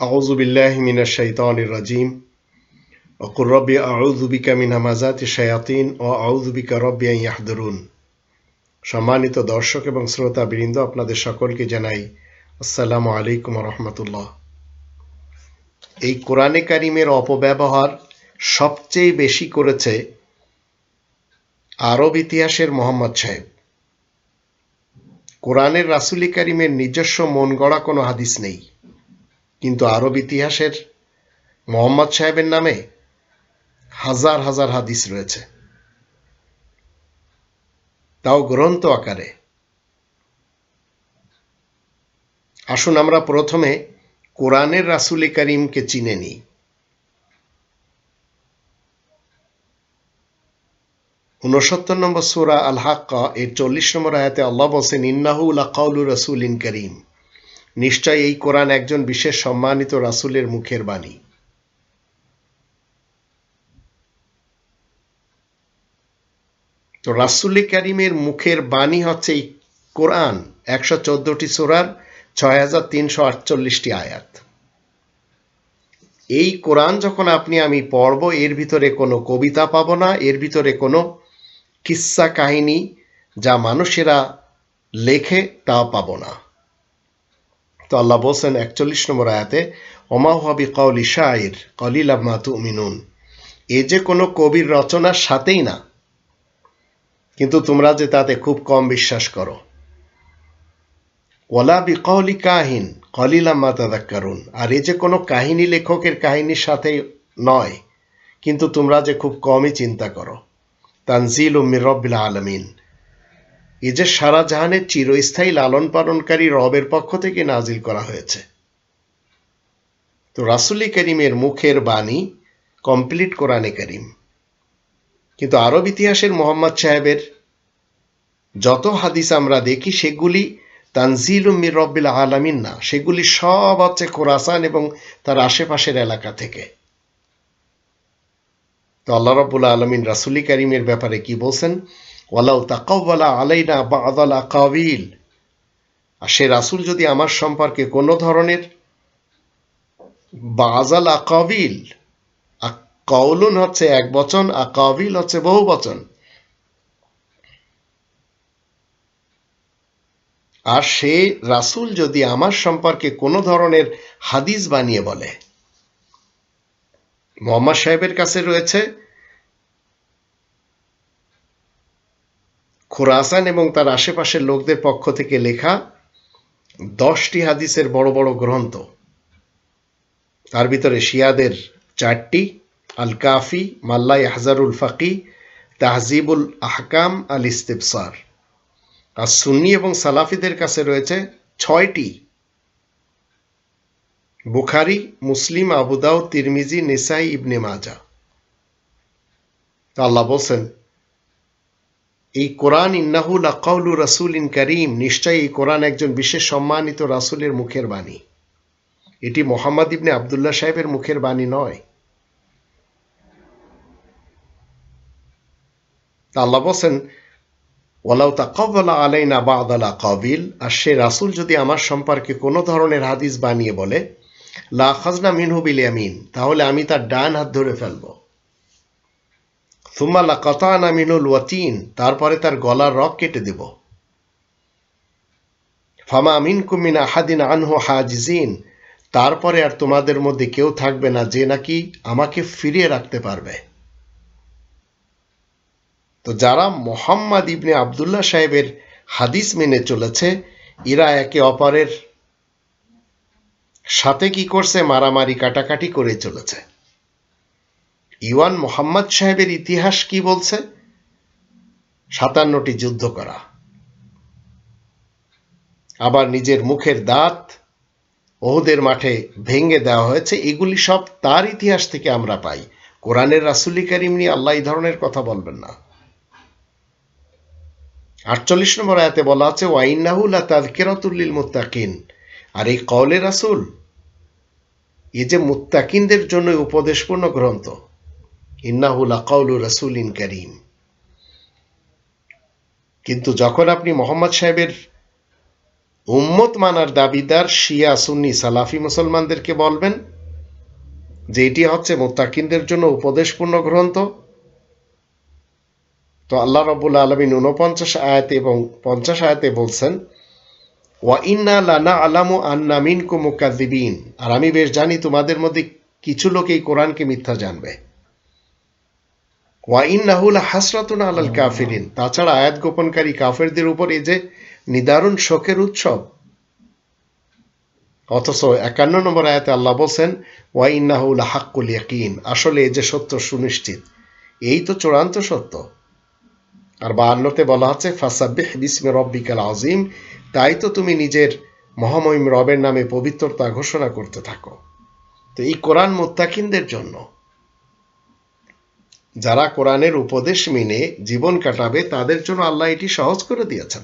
أعوذ بالله من الشيطان الرجيم وقل ربي أعوذ بك من همزات الشياطين وأعوذ بك ربي أن يحضرون সম্মানিত দর্শক এবং শ্রোতা বৃন্দ আপনাদের সকলকে জানাই আসসালামু আলাইকুম রহমতুল্লাহ এই কোরআনে কারিমের অপব্যবহার সবচেয়ে বেশি করেছে আরব ইতিহাসের মোহাম্মদ সাহেব কোরআনের রাসুলি কারিমের নিজস্ব মন গড়া কোনো হাদিস নেই কিন্তু আরব ইতিহাসের মোহাম্মদ সাহেবের নামে হাজার হাজার হাদিস রয়েছে। তাও গ্রন্থ আকারে। আসুন আমরা প্রথমে কোরআনের রাসুলি করিমকে চিনে নিই। উনসত্তর নম্বর সুরা আল হাক্কা এর চল্লিশ নম্বর আয়াতে আল্লাহ বলছেন ইন্নাহুল আকাউলু রাসুল ইন করিম। নিশ্চয় এই কোরআন একজন বিশেষ সম্মানিত রাসুলের মুখের বাণী। তো রাসুল্লি করিমের মুখের বাণী হচ্ছে এই কোরআন একশো চোদ্দটি সোরার ছয় হাজার তিনশো আটচল্লিশটি আয়াত। এই কোরআন যখন আপনি আমি পড়ব, এর ভিতরে কোনো কবিতা পাবো না, এর ভিতরে কোনো কিস্সা কাহিনী যা মানুষেরা লেখে তা পাব না। আল্লাহ বলছেন একচল্লিশ নম্বর আয়াতে ওমাহাবি কৌলি শাহির কলিল মাতু মিনুন এ যে কোনো কবির রচনার সাথেই না, কিন্তু তোমরা যে তাতে খুব কম বিশ্বাস করো। ওলা বিকৌলি কাহিন কলিলাম্মা তাদাক্কারুন। আর এ যে কোনো কাহিনী লেখকের কাহিনীর সাথে নয়, কিন্তু তোমরা যে খুব কমই চিন্তা করো। তানজিল উম্মির রব্বিল আলমিন। এ যে সারা জাহানের চিরস্থায়ী লালন পালনকারী রবের পক্ষ থেকে নাজিল করা হয়েছে। তো রাসুলি করিমের মুখের বাণী কমপ্লিট কোরআনে করিম। কিন্তু আরব ইতিহাসের মোহাম্মদ সাহেবের যত হাদিস আমরা দেখি, সেগুলি তানজিল মির রব্বিল আলামিন না। সেগুলি সব হচ্ছে খোরাসান এবং তার আশেপাশের এলাকা থেকে। তো আল্লাহ রব্বুল আলমিন রাসুলি করিমের ব্যাপারে কি বলছেন? ওয়ালাউ তাকাওয়ালা আলাইনা বাদাল আকাবিল। আর সে রাসুল যদি আমার সম্পর্কে কোনো ধরনের বাজাল আকাবিল কৌলুন হচ্ছে এক বচন, আর কাবিল হচ্ছে বহু বচন। আর সে রাসুল যদি আমার সম্পর্কে কোনো ধরনের হাদিস বানিয়ে বলে, মোহাম্মদ সাহেবের কাছে রয়েছে খোরাসান এবং তার আশেপাশের লোকদের পক্ষ থেকে লেখা দশটি হাদিসের বড় বড় গ্রন্থ। তার ভিতরে শিয়াদের চারটি আল কাফি মাল্লাই হাজারুল ফাকি, তাহজিবুল আহকাম আল ইস্তেবসার আর সুন্নি এবং সালাফিদের কাছে রয়েছে ছয়টি। বুখারি, মুসলিম আবুদাউ তিরমিজি, নিসাই, ইবনে মাজা আল্লাহ বলছেন এই কোরআন ইন্নাহুল আকাউলু রাসুল ইন করিম, নিশ্চয়ই এই কোরআন একজন বিশেষ সম্মানিত রাসুলের মুখের বাণী। এটি মোহাম্মদ ইবনে আবদুল্লাহ সাহেবের মুখের বাণী নয়। আল্লাহ বলছেন ওলাউ তাকবলা আলাইনা বাদালা কাবিল আর সে রাসুল যদি আমার সম্পর্কে কোনো ধরনের হাদিস বানিয়ে বলে, লা খাজনা মিনহু ইয়ামিন তাহলে আমি তার ডান হাত ধরে ফেলব। সুম্মা লা কাতানা মিনুল ওয়াতিন, তারপরে তার গলার রক কেটে দেব। ফামা আমিন কুমিন আহাদিন আনহু হাজিজিন, তারপরে আর তোমাদের মধ্যে কেউ থাকবে না যে নাকি আমাকে ফিরিয়ে রাখতে পারবে। তো যারা মোহাম্মদ ইবনে আবদুল্লাহ সাহেবের হাদিস মেনে চলেছে, এরা একে অপরের সাথে কি করছে, মারামারি, কাটাকাটি করে চলেছে। ইওয়ান মোহাম্মদ সাহেবের ইতিহাস কি বলছে? সাতান্নটি যুদ্ধ করা। আবার নিজের মুখের দাঁত ওহুদের মাঠে ভেঙে দেওয়া হয়েছে, এগুলি সব তার ইতিহাস থেকে আমরা পাই। কোরআনের রাসুলি করিম নিয়ে আল্লাহ এই ধরনের কথা বলবেন না। আটচল্লিশ নম্বর আয়াতে বলা আছে ওয়াইন্নাহুল্লা তাজকেরাতুল্লিল মুত্তাকিন আর এই কওলে রাসুল এ যে মুত্তাকিনদের জন্য উপদেশপূর্ণ গ্রন্থ ইন্নাহুল্লা কৌলু রাসুল ইন করিম। কিন্তু যখন আপনি মোহাম্মদ সাহেবের উম্মত মানার দাবিদার, শিয়া, সুন্নি, সালাফি মুসলমানদেরকে বলবেন যে এটি হচ্ছে মোত্তাকিনদের জন্য উপদেশপূর্ণ গ্রন্থ। তো আল্লাহ রবুল্লা আলমিন উনপঞ্চাশ আয়াতে এবং পঞ্চাশ আয়াতে বলছেন, ওয়া ইন্না লানা আলামু আন্না মিনকু মুকাদ্দিবিন আর আমি বেশ জানি তোমাদের মধ্যে কিছু লোক এই কোরআনকে মিথ্যা জানবে। ওয়া ইন্নাহুল হাসরাতুন আলাল কাফিরিন। তাছাড়া আয়াত গোপনকারী কাফেরদের উপর এই যে নিদারুণ শোকের উৎসব। অথচ একান্ন নম্বর আয়াতে আল্লাহ বলছেন ওয়া ইন্নাহুল হাক্কুল ইয়াকিন। আসলে এই যে সত্য সুনিশ্চিত এই তো চূড়ান্ত সত্য। আর বাহান্নতে বলা হচ্ছে ফাসাবিহ বিসমে রব্বিকাল আজিম তাই তো তুমি নিজের মহামহিম রবের নামে পবিত্রতা ঘোষণা করতে থাকো। তো এই কোরআন মোত্তাকিনদের জন্য যারা কোরআনের উপদেশ মেনে জীবন কাটাবে, তাদের জন্য আল্লাহ এটি সহজ করে দিয়েছেন।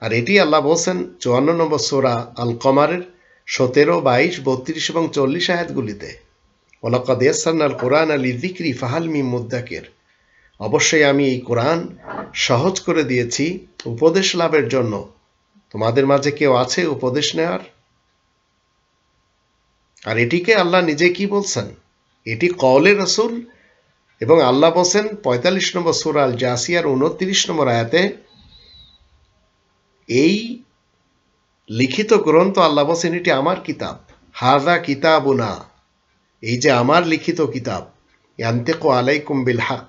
আর এটি আল্লাহ বলছেন চুয়ান্ন নম্বর সোরা আল কমারের সতেরো, বাইশ, বত্রিশ এবং চল্লিশ আয়াতগুলিতে ওলাকাদ কোরআন আলী দিক্রি ফাহাল মি মুদ্দাকের। অবশ্যই আমি এই কোরআন সহজ করে দিয়েছি উপদেশ লাভের জন্য। তোমাদের মাঝে কেউ আছে উপদেশ নেওয়ার আর এটিকে আল্লাহ নিজে কি বলছেন? এটি কওলে রসুল এবং আল্লাহ বলছেন, পঁয়তাল্লিশ নম্বর সুরাল জাসিয়ার উনত্রিশ নম্বর আয়াতে, এই লিখিত গ্রন্থ আল্লাহ বলছেন, এটি আমার কিতাব। হাজা কিতাবুনা। এই যে আমার লিখিত কিতাব, ইয়ান্তেকো আলাইকুম বিল হাক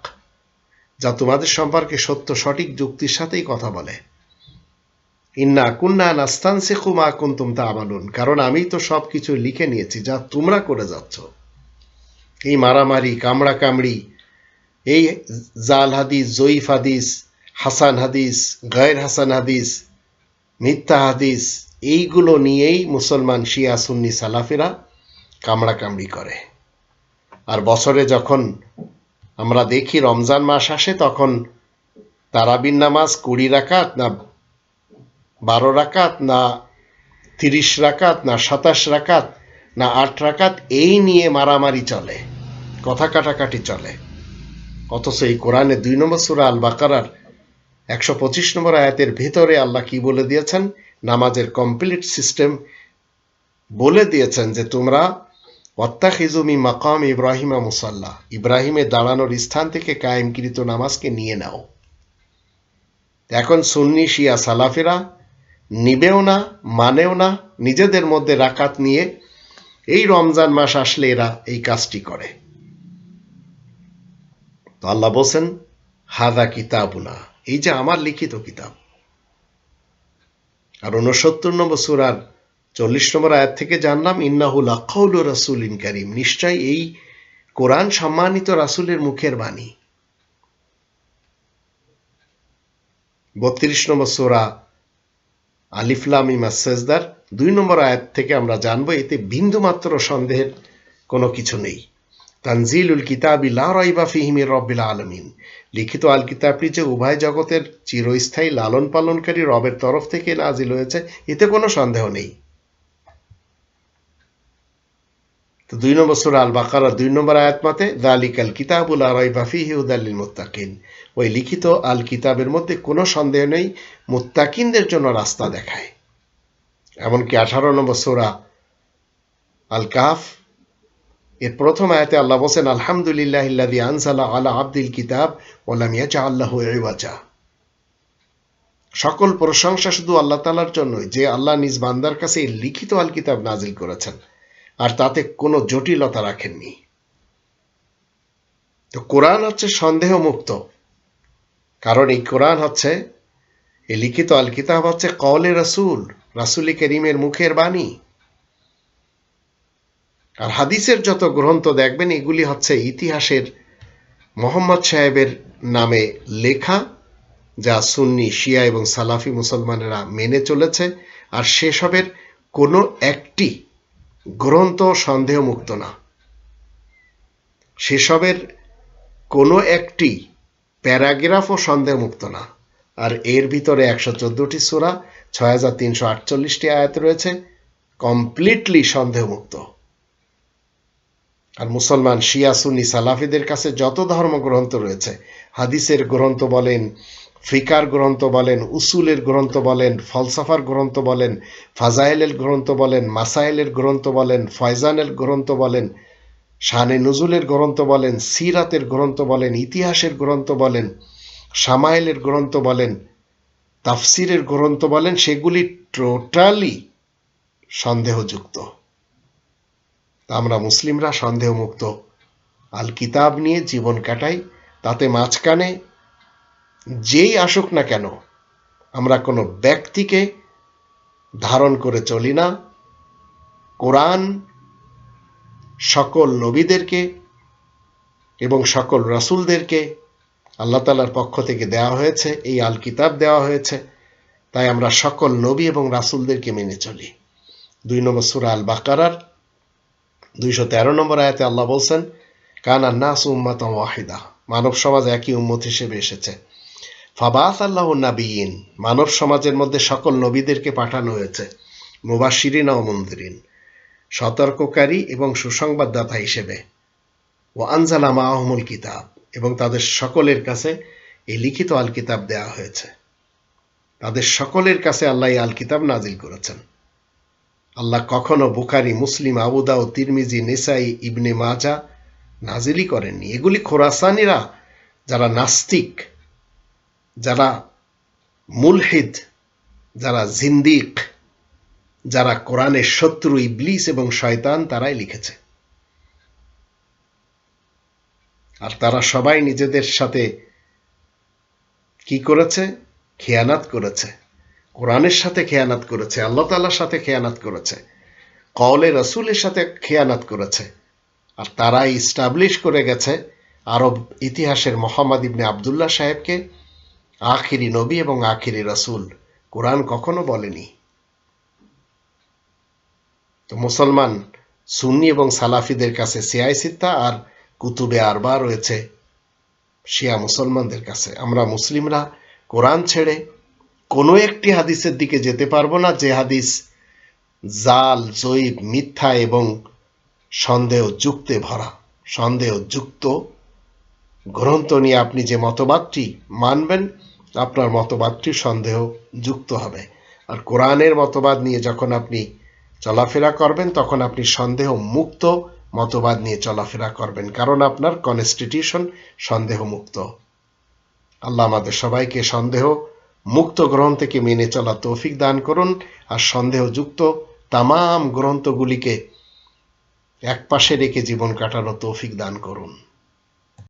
যা তোমাদের সম্পর্কে সত্য, সঠিক যুক্তির সাথেই কথা বলে। ইন্না কুন্না নাস্তান শেখু মা কুন্তুম তা আমানুন কারণ আমি তো সব কিছু লিখে নিয়েছি, যা তোমরা করে যাচ্ছ। এই মারামারি কামড়া কামড়ি এই জাল হাদিস, জয়ীফ হাদিস, হাসান হাদিস, গায়ের হাসান হাদিস, মিথ্যা হাদিস, এইগুলো নিয়েই মুসলমান শিয়া সুন্নি সালাফিরা কামড়া কামড়ি করে। আর বছরে যখন আমরা দেখি রমজান মাস আসে, তখন তারাবিন নামাজ কুড়ি রাকাত না বারো রাকাত, না তিরিশ রাকাত, না সাতাশ রাকাত, না আট রাকাত, এই নিয়ে মারামারি চলে, কথা কাটাকাটি চলে। অথচ এই কোরআনে দুই নম্বর সুরা আল বাকারার একশো পঁচিশ নম্বর আয়াতের ভেতরে আল্লাহ কি বলে দিয়েছেন? নামাজের কমপ্লিট সিস্টেম বলে দিয়েছেন যে তোমরা অত্যাখিজুমি মাকাম ইব্রাহিমা মুসাল্লা ইব্রাহিমে দাঁড়ানোর স্থান থেকে কায়েমকৃত নামাজকে নিয়ে নাও। এখন সুন্নি শিয়া সালাফিরা নিবেও না, মানেও না, নিজেদের মধ্যে রাকাত নিয়ে এই রমজান মাস আসলে এরা এই কাজটি করে। তো আল্লাহ বলছেন, হাদা কিতাবুনা। এই যে আমার লিখিত কিতাব। আর উনসত্তর নম্বর সুরার চল্লিশ নম্বর আয়াত থেকে জানলাম ইন্নাহুল আকাউল রাসুল ইন করিম। নিশ্চয় এই কোরআন সম্মানিত রাসুলের মুখের বাণী। বত্রিশ নম্বর সোরা আলিফলাম ইমাসেজদার দুই নম্বর আয়াত থেকে আমরা জানব, এতে বিন্দুমাত্র সন্দেহের কোনো কিছু নেই। তানজিলুল কিতাবি লা রাইবা ফিহিমির রব্বিল আলমিন। লিখিত আল কিতাবটি যে উভয় জগতের চিরস্থায়ী লালন পালনকারী রবের তরফ থেকে নাজিল হয়েছে, এতে কোনো সন্দেহ নেই। তো দুই নম্বর সুরা আল বাকারা দুই নম্বর আয়াত মতে দালিক আল কিতাবুল আরাইবা ফিহি উদাল্লিল মুত্তাকিন। ওই লিখিত আল কিতাবের মধ্যে কোনো সন্দেহ নেই, মুত্তাকিনদের জন্য রাস্তা দেখায়। এমনকি আঠারো নম্বর সুরা আল কাফ এর প্রথম আয়াতে আল্লাহ বলছেন, আলহামদুলিল্লাহ ইল্লাদি আনসালা আলা আব্দিল কিতাব ওলাম ইয়াজা আল্লাহ ইওয়াজা সকল প্রশংসা শুধু আল্লাহ তালার জন্যই, যে আল্লাহ নিজ বান্দার কাছে লিখিত আল কিতাব নাজিল করেছেন, আর তাতে কোনো জটিলতা রাখেননি। তো কোরআন হচ্ছে সন্দেহ মুক্ত কারণ এই কোরআন হচ্ছে, এই লিখিত আল কিতাব হচ্ছে কওলে রাসুল, রাসুলি করিমের মুখের বাণী। আর হাদিসের যত গ্রন্থ দেখবেন, এগুলি হচ্ছে ইতিহাসের মোহাম্মদ সাহেবের নামে লেখা, যা সুন্নি, শিয়া এবং সালাফি মুসলমানেরা মেনে চলেছে, আর সেসবের কোনো একটি গ্রন্থ সন্দেহমুক্ত না। সেসবের কোনো একটি প্যারাগ্রাফও সন্দেহমুক্ত না। আর এর ভিতরে একশো চোদ্দোটি সুরা, ছয় হাজার তিনশো আটচল্লিশটি আয়াত রয়েছে, কমপ্লিটলি সন্দেহমুক্ত। আর মুসলমান শিয়া সুন্নি সালাফিদের কাছে যত ধর্মগ্রন্থ রয়েছে হাদিসের গ্রন্থ বলেন ফিকার গ্রন্থ বলেন উসুলের গ্রন্থ বলেন ফলসাফার গ্রন্থ বলেন ফাজাইলের গ্রন্থ বলেন মাসাইলের গ্রন্থ বলেন ফয়জানের গ্রন্থ বলেন শানে নজুলের গ্রন্থ বলেন সিরাতের গ্রন্থ বলেন ইতিহাসের গ্রন্থ বলেন সামাইলের গ্রন্থ বলেন তাফসিরের গ্রন্থ বলেন সেগুলি টোটালি সন্দেহযুক্ত আমরা মুসলিমরা সন্দেহমুক্ত। আল কিতাব নিয়ে জীবন কাটাই, তাতে মাঝখানে যেই আসুক না কেন, আমরা কোনো ব্যক্তিকে ধারণ করে চলি না। কোরআন সকল নবীদেরকে এবং সকল রাসূলদেরকে আল্লাহ তালার পক্ষ থেকে দেওয়া হয়েছে, এই আল কিতাব দেওয়া হয়েছে। তাই আমরা সকল নবী এবং রাসূলদেরকে মেনে চলি। দুই নম্বর সুরা আল বাকারার দুইশো তেরো নম্বর আয়াতে আল্লাহ বলছেন, কানা নাস উম্মাত ওয়াহিদা মানব সমাজ একই উম্মত হিসেবে এসেছে। ফাবাস আল্লাহ নাবিয়িন মানব সমাজের মধ্যে সকল নবীদেরকে পাঠানো হয়েছে মুবাশিরিন ও মন্দিরিন সতর্ককারী এবং সুসংবাদদাতা হিসেবে। ও আনজালা মাহমুল কিতাব, এবং তাদের সকলের কাছে এই লিখিত আল কিতাব দেওয়া হয়েছে। তাদের সকলের কাছে আল্লাহ আল কিতাব নাজিল করেছেন। আল্লাহ কখনো বুখারি, মুসলিম আবুদা ও তিরমিজি, নেসাই, ইবনে মাজা নাজিলি করেননি। এগুলি খোরাসানিরা যারা নাস্তিক, যারা মুলহিদ, যারা জিন্দিক, যারা কোরআনের শত্রু, ইবলিস এবং শয়তান তারাই লিখেছে। আর তারা সবাই নিজেদের সাথে কি করেছে? খেয়ানাত করেছে। কোরআনের সাথে খেয়ানাত করেছে, আল্লাহ তাল্লার সাথে খেয়ানাত করেছে, কওলে রসুলের সাথে খেয়ানাত করেছে, আর তারা ইস্টাবলিশ করে গেছে আরব ইতিহাসের মোহাম্মদ ইবনে আবদুল্লাহ সাহেবকে আখিরি নবী এবং আখিরি রসুল। কোরআন কখনো বলেনি। তো মুসলমান, সুন্নি এবং সালাফিদের কাছে সিয়াই সিত্তা আর কুতুবে আরবা রয়েছে শিয়া মুসলমানদের কাছে। আমরা মুসলিমরা কোরআন ছেড়ে কোনো একটি হাদিসের দিকে যেতে পারব না, যে হাদিস জাল জয়ীব মিথ্যা এবং সন্দেহ যুক্তে ভরা। সন্দেহ যুক্ত গ্রন্থ নিয়ে আপনি যে মতবাদটি মানবেন, আপনার মতবাদটি সন্দেহ যুক্ত হবে। আর কোরআনের মতবাদ নিয়ে যখন আপনি চলাফেরা করবেন, তখন আপনি সন্দেহ মুক্ত মতবাদ নিয়ে চলাফেরা করবেন, কারণ আপনার কনস্টিটিউশন সন্দেহ মুক্ত আল্লাহ আমাদের সবাইকে সন্দেহ মুক্ত গ্রহণ থেকে মেনে চলা তৌফিক দান করুন আর সন্দেহযুক্ত তামাম গ্রন্থগুলিকে একপাশে রেখে জীবন কাটানো তৌফিক দান করুন।